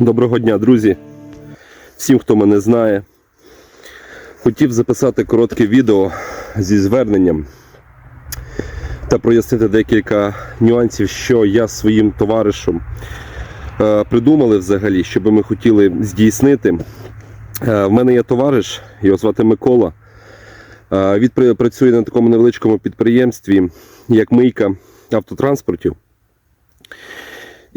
Доброго дня, друзі. Всім, хто мене знає. Хотів записати коротке відео зі зверненням та прояснити декілька нюансів, що я своїм товаришем е, придумали взагалі, що би ми хотіли здійснити. Е, В мене є товариш, його звати Микола. Е, Він працює на такому невеличкому підприємстві, як мийка автотранспортів.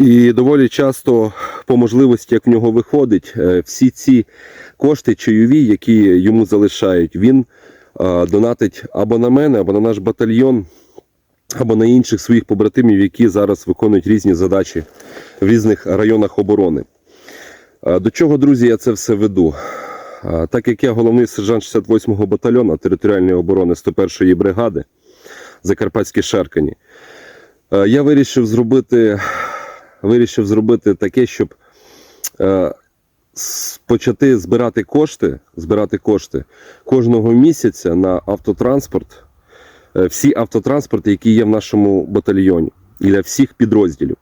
І доволі часто, по можливості, як в нього виходить, е, всі ці кошти чайові, які йому залишають, він е, донатить або на мене, або на наш батальйон, або на інших своїх побратимів, які зараз виконують різні задачі в різних районах оборони. Е, До чого, друзі, я це все веду? Так як я головний сержант 68-го батальйону територіальної оборони 101-ї бригади Закарпатські Шаркані, я вирішив зробити, вирішив зробити таке, щоб е, почати збирати кошти, збирати кошти кожного місяця на автотранспорт, е, всі автотранспорти, які є в нашому батальйоні, і для всіх підрозділів.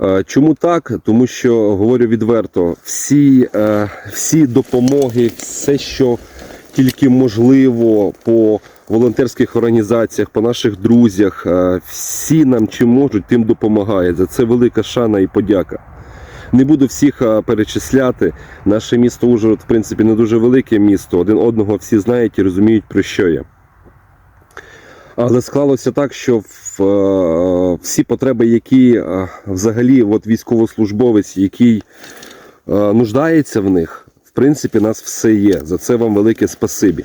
Е, Чому так? Тому що говорю відверто, всі, е, всі допомоги, все, що тільки можливо по волонтерських організаціях, по наших друзях, е, всі нам чим можуть, тим допомагають. За це велика шана і подяка. Не буду всіх е, перечисляти. Наше місто Ужгород, в принципі, не дуже велике місто. Один одного всі знають і розуміють, про що я. Але склалося так, що е, всі потреби, які взагалі от військовослужбовець, який нуждається в них, принципі, нас все є. За це вам велике спасибі.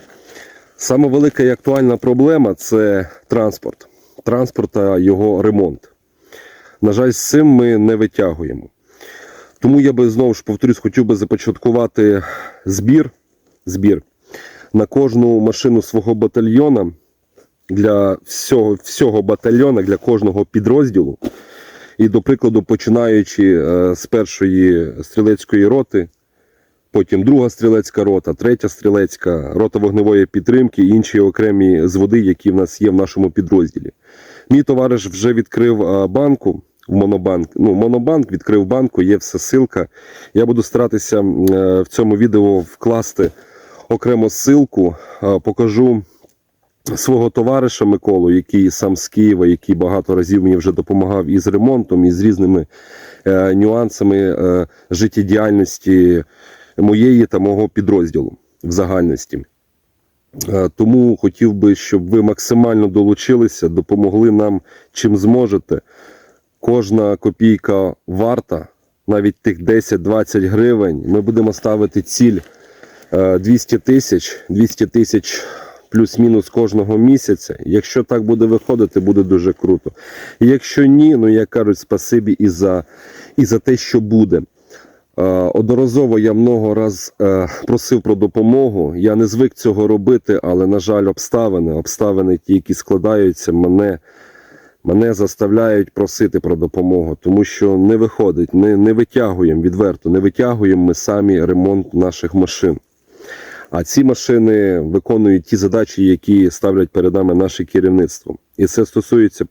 Саме велика і актуальна проблема це транспорт. Транспорт та його ремонт. На жаль, з цим ми не витягуємо. Тому я би знову ж повторюсь, хотів би започаткувати збір, збір на кожну машину свого батальйона для всього, всього батальйона, для кожного підрозділу. І, до прикладу, починаючи е, з першої стрілецької роти, потім друга стрілецька рота, третя стрілецька, рота вогневої підтримки інші окремі зводи, які в нас є в нашому підрозділі. Мій товариш вже відкрив банку Монобанк. Ну, Монобанк відкрив банку, є все ссылка. Я буду старатися е, в цьому відео вкласти окремо ссылку, покажу свого товариша Миколу, який сам з Києва, який багато разів мені вже допомагав і з ремонтом, і з різними е, нюансами е, життєдіяльності моєї та мого підрозділу в загальності. Е, Тому хотів би, щоб ви максимально долучилися, допомогли нам чим зможете. Кожна копійка варта, навіть тих 10-20 гривень. Ми будемо ставити ціль е, 200 тисяч, 200 тисяч плюс-мінус кожного місяця. Якщо так буде виходити, буде дуже круто. Якщо ні, ну як кажуть, спасибі і за, і за те, що буде. Е, Одноразово я много раз е, просив про допомогу. Я не звик цього робити, але, на жаль, обставини, обставини ті, які складаються, мене, мене заставляють просити про допомогу, тому що не виходить, не, не витягуємо відверто, не витягуємо ми самі ремонт наших машин. А ці машини виконують ті задачі, які ставлять перед нами наше керівництво. І це стосується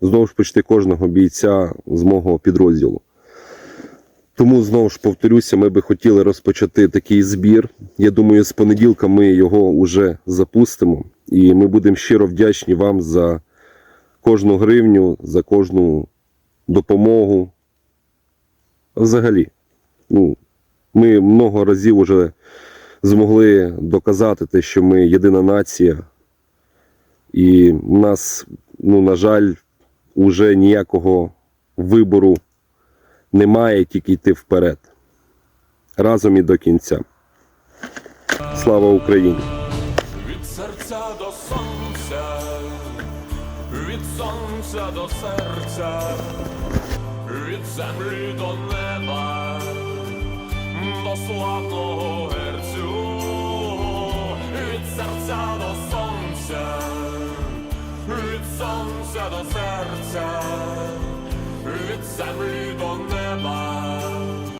знову ж почти кожного бійця з мого підрозділу. Тому знову ж повторюся, ми би хотіли розпочати такий збір. Я думаю, з понеділка ми його вже запустимо, і ми будемо щиро вдячні вам за кожну гривню, за кожну допомогу. Взагалі, ну, ми много разів вже змогли доказати те, що ми єдина нація, і в нас, ну, на жаль, уже ніякого вибору немає, тільки йти вперед. Разом і до кінця. Слава Україні! Від серця до сонця, від сонця до серця, від землі до неба, до славного герцю, від серця до сонця, від сонця до серця, землі до неба.